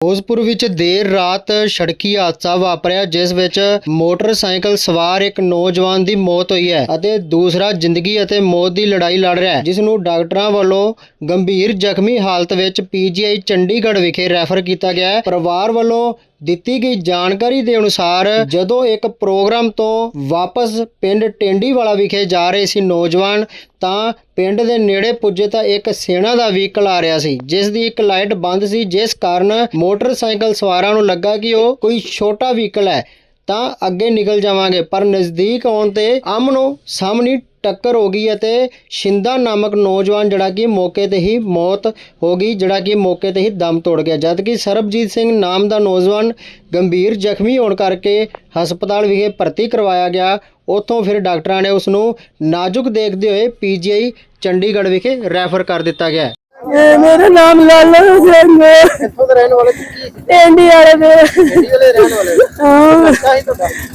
ਫਿਰੋਜ਼ਪੁਰ ਵਿੱਚ ਦੇਰ ਰਾਤ ਸੜਕੀ ਹਾਦਸਾ ਵਾਪਰਿਆ, ਜਿਸ ਵਿੱਚ ਮੋਟਰਸਾਈਕਲ ਸਵਾਰ ਇੱਕ ਨੌਜਵਾਨ ਦੀ ਮੌਤ ਹੋਈ ਹੈ ਅਤੇ ਦੂਸਰਾ ਜ਼ਿੰਦਗੀ ਅਤੇ ਮੌਤ ਦੀ ਲੜਾਈ ਲੜ ਰਿਹਾ ਹੈ, ਜਿਸ ਨੂੰ ਡਾਕਟਰਾਂ ਵੱਲੋਂ ਗੰਭੀਰ ਜ਼ਖਮੀ ਹਾਲਤ ਵਿੱਚ ਪੀਜੀਆਈ ਚੰਡੀਗੜ੍ਹ ਵਿਖੇ ਰੈਫਰ ਕੀਤਾ ਗਿਆ ਹੈ। ਪਰਿਵਾਰ ਵੱਲੋਂ ਦਿੱਤੀ ਗਈ ਜਾਣਕਾਰੀ ਦੇ ਅਨੁਸਾਰ ਜਦੋਂ ਇੱਕ ਪ੍ਰੋਗਰਾਮ ਤੋਂ ਵਾਪਸ ਪਿੰਡ ਟੈਂਡੀਵਾਲਾ ਵਿਖੇ ਜਾ ਰਹੇ ਸੀ ਨੌਜਵਾਨ, ਤਾਂ ਪਿੰਡ ਦੇ ਨੇੜੇ ਪੁੱਜੇ ਤਾਂ ਇੱਕ ਸੈਨਾ ਦਾ ਵਹੀਕਲ ਆ ਰਿਹਾ ਸੀ, ਜਿਸ ਦੀ ਇੱਕ ਲਾਈਟ ਬੰਦ ਸੀ, ਜਿਸ ਕਾਰਨ ਮੋਟਰਸਾਈਕਲ ਸਵਾਰਾਂ ਨੂੰ ਲੱਗਾ ਕਿ ਉਹ ਕੋਈ ਛੋਟਾ ਵਹੀਕਲ ਹੈ। ਤਾਂ ਅੱਗੇ ਨਿਕਲ ਜਾਵਾਂਗੇ, ਪਰ ਨਜ਼ਦੀਕ ਆਉਣ ਤੇ ਆਮਨੋ ਸਾਹਮਣੇ ਟੱਕਰ ਹੋ ਗਈ ਅਤੇ ਸ਼ਿੰਦਾ ਨਾਮਕ ਨੌਜਵਾਨ ਜਿਹੜਾ ਕਿ ਮੌਕੇ ਤੇ ਹੀ ਮੌਤ ਹੋ ਗਈ ਜਿਹੜਾ ਕਿ ਮੌਕੇ ਤੇ ਹੀ ਦਮ ਤੋੜ ਗਿਆ। ਜਦ ਕਿ ਸਰਬਜੀਤ ਸਿੰਘ ਨਾਮ ਦਾ ਨੌਜਵਾਨ ਗੰਭੀਰ ਜ਼ਖਮੀ ਹੋਣ ਕਰਕੇ ਹਸਪਤਾਲ ਵਿਖੇ ਭਰਤੀ ਕਰਵਾਇਆ ਗਿਆ ਉੱਥੋਂ ਫਿਰ ਡਾਕਟਰਾਂ ਨੇ ਉਸ ਨੂੰ ਨਾਜ਼ੁਕ ਦੇਖਦੇ ਹੋਏ ਪੀਜੀਆਈ ਚੰਡੀਗੜ੍ਹ ਵਿਖੇ ਰੈਫਰ ਕਰ ਦਿੱਤਾ ਗਿਆ। ਇਹ ਮੇਰਾ ਨਾਮ ਲਾਲਾ ਸਿੰਘ ਹੈ। ਕਿੱਥੋਂ ਦੇ ਰਹਿਣ ਵਾਲੇ ਕੀ? ਟੈਂਡੀ ਵਾਲੇ ਦੇ ਕਿਹੜੀ ਵਾਲੇ ਰਹਿਣ ਵਾਲੇ? ਹਾਂ,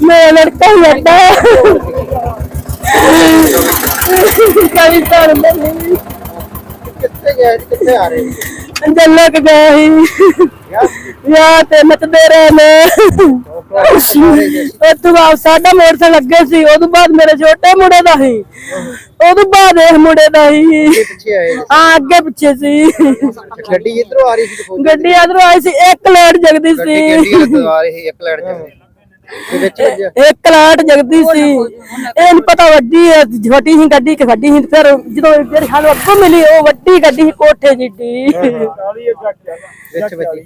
ਮੇਰਾ ਲੜਕਾ ਹੀ ਕਵੀ ਤਾਂ ਨਹੀਂ ਕਿੱਥੇ ਗਏ ਕਿੱਥੇ ਆ ਰਹੇ? ਜੱਲਕ ਗਏ ਸੀ। ਵਿਆਹ ਤੇ? ਨੱਚਦੇ ਰਹੇ ਨੇ ਉਹ ਤੋਂ ਬਾਅਦ ਸਾਡਾ ਮੋਟਰਸਾਈਕਲ ਲੱਗੇ ਸੀ ਉਹ ਤੋਂ ਬਾਅਦ ਮੇਰੇ ਛੋਟੇ ਮੁੰਡੇ ਦਾ ਸੀ। ਉਹ ਤੋਂ ਬਾਅਦ ਇਹ ਮੁੰਡੇ ਦਾ ਸੀ। ਪਿੱਛੇ ਆਏ ਹਾਂ ਅੱਗੇ ਪਿੱਛੇ ਸੀ। ਗੱਡੀ ਇਧਰੋਂ ਆ ਰਹੀ ਸੀ ਗੱਡੀ ਅਧਰੋਂ ਆਈ ਸੀ ਇੱਕ ਲੈਟ ਜਗਦੀ ਸੀ। ਆ ਰਹੀ ਸੀ ਇੱਕ ਵਿੱਚ ਵੱਜਿਆ ਇੱਕ ਲਾਟ ਜਗਦੀ ਸੀ। ਇਹ ਨੀ ਪਤਾ ਵੱਡੀ ਹੈ ਛੋਟੀ ਸੀ ਗੱਡੀ ਕਿ ਵੱਡੀ ਸੀ ਫਿਰ ਜਦੋਂ ਜਿਹੜੀ ਸਾਨੂੰ ਅੱਗੋਂ ਮਿਲੀ ਉਹ ਵੱਡੀ ਗੱਡੀ ਸੀ ਕੋਠੇ ਜਿੱਡੀ ਵਿੱਚ ਵੱਜੀ।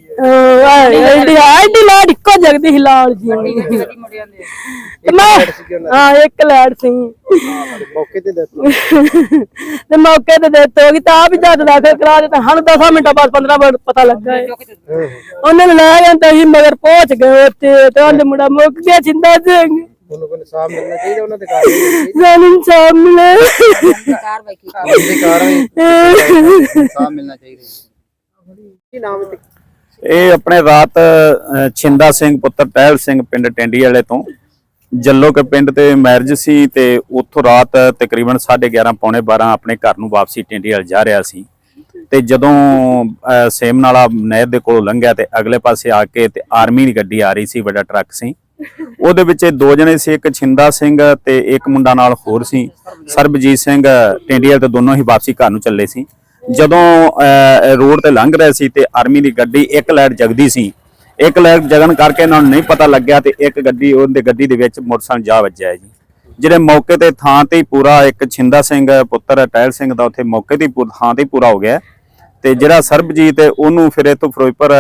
ਐਡੀ ਐਡੀ ਲਾਟ ਇੱਕੋ ਜਗਦੀ ਸੀ ਲਾਲ ਜੀ। ਤੇ ਮੈਂ ਹਾਂ ਇੱਕ ਲਾਟ ਸੀ। ਮੌਕੇ ਤੇ ਦੱਸੋ ਤੇ ਮੌਕੇ ਤੇ ਦਿੱਤ। ਹੋ ਗਈ ਤਾਂ ਆਪ ਹੀ ਜਦ ਦਾਖਲ ਕਰਾ ਦਿੱਤਾ। ਸਾਨੂੰ 10 ਮਿੰਟਾਂ ਬਾਅਦ 15 ਮਿੰਟ ਪਤਾ ਲੱਗਾ। ਹੈ ਉਹਨਾਂ ਨੇ ਲੈ ਜਾਂਦਾ ਸੀ ਮਗਰ ਪਹੁੰਚ ਗਏ ਤੇ ਤੇ ਉਹਦੇ ਮੁੰਡਾ ਮੁੱਕ ਗਿਆ ਜਿੰਦਾ ਸਿੰਘ ਤੁਹਾਨੂੰ ਕੋਈ ਇਨਸਾਫ ਮਿਲਣਾ ਚਾਹੀਦਾ ਉਹਨਾਂ ਦੇ ਕਾਰਨ ਸਾਨੂੰ ਸਾਹਮਣੇ ਦੀ ਕਾਰਨ ਇਨਸਾਫ ਮਿਲਣਾ ਚਾਹੀਦਾ ਕੀ ਨਾਮ ਹੈ ਇਹ ਆਪਣੇ ਰਾਤ ਛਿੰਦਾ ਸਿੰਘ ਪੁੱਤਰ ਟਹਿਲ ਸਿੰਘ ਪਿੰਡ ਟੈਂਡੀ ਵਾਲੇ ਤੋਂ। ਜੱਲੋ ਕੇ ਪਿੰਡ ਤੇ ਮੈਰਿਜ ਸੀ ਤੇ ਉੱਥੋਂ ਰਾਤ ਤਕਰੀਬਨ 11:30 ਪੌਣੇ 12 ਆਪਣੇ ਘਰ ਨੂੰ ਵਾਪਸੀ ਟੈਂਡੀ ਵਾਲ ਜਾ ਰਿਹਾ ਸੀ। ਤੇ ਜਦੋਂ ਅ, ਸੇਮ ਨਾਲਾ ਨਹਿਰ ਦੇ ਕੋਲੋਂ ਲੰਘਿਆ ਤੇ ਅਗਲੇ ਪਾਸੇ ਆ ਕੇ ਤੇ ਆਰਮੀ ਦੀ ਗੱਡੀ ਆ ਰਹੀ ਸੀ ਵੱਡਾ ਟਰੱਕ ਸੀ। ਉਹਦੇ ਵਿੱਚ ਇਹ ਦੋ ਜਣੇ ਸੀ ਇੱਕ ਛਿੰਦਾ ਸਿੰਘ ਤੇ ਇੱਕ ਮੁੰਡਾ ਨਾਲ ਹੋਰ ਸੀ। ਸਰਬਜੀਤ ਸਿੰਘ ਟੈਂਡੀਅਲ ਤੇ ਦੋਨੋਂ ਹੀ ਵਾਪਸੀ ਘਰ ਨੂੰ ਚੱਲੇ ਸੀ। ਜਦੋਂ ਅਹ, ਰੋਡ ਤੇ ਲੰਘ ਰਹੇ ਸੀ ਤੇ ਆਰਮੀ ਦੀ ਗੱਡੀ ਇੱਕ ਲਾਈਟ ਜਗਦੀ ਸੀ। ਇੱਕ ਲਾਈਟ ਜਗਣ ਕਰਕੇ ਇਹਨਾਂ ਨੂੰ ਨਹੀਂ ਪਤਾ ਲੱਗਿਆ ਤੇ ਇੱਕ ਗੱਡੀ ਉਹਦੇ ਗੱਡੀ ਦੇ ਵਿੱਚ ਮੋਟਰਸਾਈਕਲ ਜਾ ਵੱਜਿਆ ਜੀ। ਜਿਹੜੇ ਮੌਕੇ ਤੇ ਥਾਂ ਤੇ ਹੀ ਪੂਰਾ ਇੱਕ ਛਿੰਦਾ ਸਿੰਘ ਪੁੱਤਰ ਟਹਿਲ ਸਿੰਘ ਦਾ ਉੱਥੇ ਮੌਕੇ ਤੇ ਹੀ ਪੂ- ਥਾਂ ਤੇ ਹੀ ਪੂਰਾ ਹੋ ਗਿਆ। ਤੇ ਜਿਹੜਾ ਸਰਬਜੀਤ ਉਹਨੂੰ ਫਿਰ ਇੱਥੋਂ ਫਿਰੋਜ਼ਪੁਰ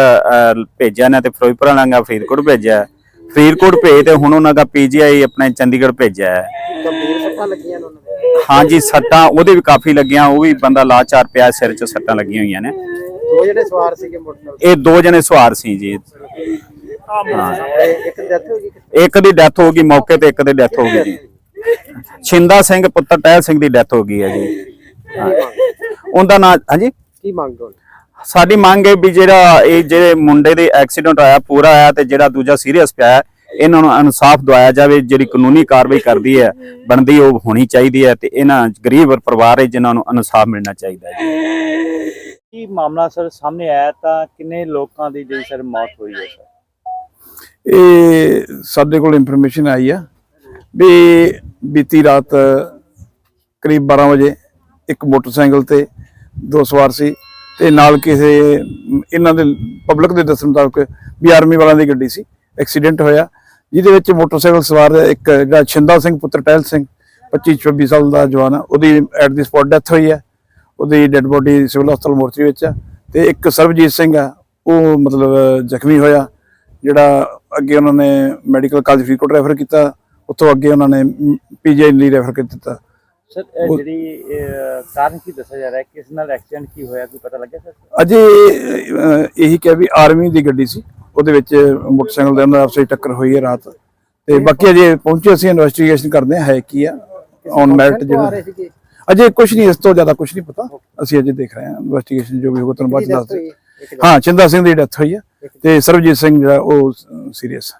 ਭੇਜਿਆ ਨੇ ਤੇ ਫਿਰੋਜ਼ਪੁਰ ਵਾਲਿਆਂ ਫਰੀਦਕੋਟ ਭੇਜਿਆ। ਫਰੀਦਕੋਟ ਭੇਜ ਤੇ ਹੁਣ ਉਹਨਾਂ ਦਾ ਪੀਜੀਆਈ ਆਪਣੇ ਚੰਡੀਗੜ੍ਹ ਭੇਜਿਆ ਹੈ। ਗੰਭੀਰ ਸੱਟਾਂ ਲੱਗੀਆਂ ਨੇ ਉਹਨਾਂ ਦੇ? ਹਾਂਜੀ ਸੱਟਾਂ ਉਹਦੇ ਵੀ ਕਾਫੀ ਲੱਗੀਆਂ ਉਹ ਵੀ ਬੰਦਾ ਲਾਚਾਰ ਪਿਆ ਸਿਰ 'ਚ ਸੱਟਾਂ ਲੱਗੀਆਂ ਹੋਈਆਂ ਨੇ। ਦੋ ਜਿਹੜੇ ਸਵਾਰ ਸੀਗੇ ਮੋਟਰਸਾਈਕਲ ਇਹ ਦੋ ਜਣੇ ਸਵਾਰ ਸੀ ਜੀ। ਤੇ ਇੱਕ ਡੈਥ ਹੋ ਗਈ ਇੱਕ ਦੀ ਡੈਥ ਹੋ ਗਈ ਮੌਕੇ ਤੇ ਇੱਕ ਦੀ ਡੈਥ ਹੋ ਗਈ ਜੀ। ਛਿੰਦਾ ਸਿੰਘ ਪੁੱਤਰ ਟਹਿਲ ਸਿੰਘ ਦੀ ਡੈਥ ਹੋ ਗਈ ਹੈ ਜੀ। ਹਾਂ। ਉਹਦਾ ਨਾਂ ਹਾਂਜੀ? ਕੀ ਮੰਗ ਹੋ ਸਾਡੀ ਮੰਗ ਹੈ ਵੀ ਜਿਹੜਾ ਇਹ ਜਿਹੜੇ ਮੁੰਡੇ ਦੇ ਐਕਸੀਡੈਂਟ ਆਇਆ ਪੂਰਾ ਆਇਆ ਤੇ ਜਿਹੜਾ ਦੂਜਾ ਸੀਰੀਅਸ ਪਿਆ ਹੈ, ਇਹਨਾਂ ਨੂੰ ਇਨਸਾਫ ਦਵਾਇਆ ਜਾਵੇ ਜਿਹੜੀ ਕਾਨੂੰਨੀ ਕਾਰਵਾਈ ਕਰਦੀ ਹੈ ਬਣਦੀ ਉਹ ਹੋਣੀ ਚਾਹੀਦੀ ਹੈ ਤੇ ਇਹਨਾਂ ਗਰੀਬ ਪਰਿਵਾਰ ਹੈ ਜਿਨ੍ਹਾਂ ਨੂੰ ਇਨਸਾਫ ਮਿਲਣਾ ਚਾਹੀਦਾ ਹੈ। ਜੀ ਕੀ ਮਾਮਲਾ ਸਰ ਸਾਹਮਣੇ ਆਇਆ ਤਾਂ ਕਿੰਨੇ ਲੋਕਾਂ ਦੀ ਜਿਹੜੀ ਸਰ ਮੌਤ ਹੋਈ ਹੈ ਸਰ? ਇਹ ਸਾਡੇ ਕੋਲ ਇਨਫੋਰਮੇਸ਼ਨ ਆਈ ਆ ਵੀ ਬੀਤੀ ਰਾਤ ਕਰੀਬ 12 ਵਜੇ ਇੱਕ ਮੋਟਰਸਾਈਕਲ ਤੇ ਦੋ ਸਵਾਰ ਸੀ। ਤੇ ਨਾਲ ਕਿਸੇ, ਇਹਨਾਂ ਦੇ ਪਬਲਿਕ ਦੇ ਦੱਸਣ ਮੁਤਾਬਕ ਵੀ ਆਰਮੀ ਵਾਲਿਆਂ ਦੀ ਗੱਡੀ ਸੀ ਐਕਸੀਡੈਂਟ ਹੋਇਆ। ਜਿਹਦੇ ਵਿੱਚ ਮੋਟਰਸਾਈਕਲ ਸਵਾਰ ਇੱਕ ਜਿਹੜਾ ਛਿੰਦਾ ਸਿੰਘ ਪੁੱਤਰ, ਟਹਿਲ ਸਿੰਘ 25 26 ਸਾਲ ਦਾ ਜਵਾਨ ਆ, ਉਹਦੀ ਐਟ ਦੀ ਸਪੌਟ ਡੈਥ ਹੋਈ ਹੈ ਉਹਦੀ ਡੈੱਡ ਬੋਡੀ ਸਿਵਲ ਹਸਪਤਾਲ ਮੋਰਚੀ ਵਿੱਚ ਆ ਤੇ ਇੱਕ ਸਰਬਜੀਤ ਸਿੰਘ ਆ, ਉਹ ਮਤਲਬ ਜ਼ਖਮੀ ਹੋਇਆ, ਜਿਹੜਾ ਅੱਗੇ ਉਹਨਾਂ ਨੇ ਮੈਡੀਕਲ ਕਾਲਜ ਫਰੀਦਕੋਟ ਰੈਫਰ ਕੀਤਾ, ਉੱਥੋਂ ਅੱਗੇ ਉਹਨਾਂ ਨੇ ਪੀਜੀਆਈ ਲਈ ਰੈਫਰ ਕਰ ਦਿੱਤਾ। ਸਰ ਇਹ ਜਿਹੜੀ ਅਹ, ਕਾਰਨ ਕੀ ਦੱਸਿਆ ਜਾ ਰਿਹਾ? ਹੈ ਕਿਸ ਨਾਲ ਐਕਸੀਡੈਂਟ ਕੀ ਹੋਇਆ? ਕੋਈ ਪਤਾ ਲੱਗਿਆ ਸਰ? ਅਜੇ ਅਹ, ਇਹੀ ਕਿਹਾ ਵੀ ਆਰਮੀ ਦੀ ਗੱਡੀ ਸੀ। ਉਹਦੇ ਵਿੱਚ ਮੋਟਰਸਾਈਕਲ ਦੇ ਅੰਦਰ ਆਪਸੇ ਟੱਕਰ ਹੋਈ ਹੈ ਰਾਤ। ਤੇ ਬਾਕੀ ਅਜੇ ਪਹੁੰਚੇ ਅਸੀਂ ਇਨਵੈਸਟੀਗੇਸ਼ਨ ਕਰਦੇ ਹਾਂ ਹੈ ਕੀ ਆ ਔਨ ਮੈਰਿਟ ਜਿਹੜਾ ਅਜੇ ਕੁਝ ਨਹੀਂ ਇਸ ਤੋਂ ਜ਼ਿਆਦਾ ਕੁਝ ਨਹੀਂ ਪਤਾ। ਅਸੀਂ ਅਜੇ ਦੇਖ ਰਹੇ ਹਾਂ ਇਨਵੈਸਟੀਗੇਸ਼ਨ ਜੋ ਵੀ ਹੋਊਗਾ ਤੁਹਾਨੂੰ ਬਾਅਦ ਚ ਦੱਸ ਹਾਂ ਚਿੰਦਾ ਸਿੰਘ ਦੀ ਡੈਥ ਹੋਈ ਹੈ। ਤੇ ਸਰਬਜੀਤ ਸਿੰਘ ਜਿਹੜਾ ਉਹ ਸੀਰੀਅਸ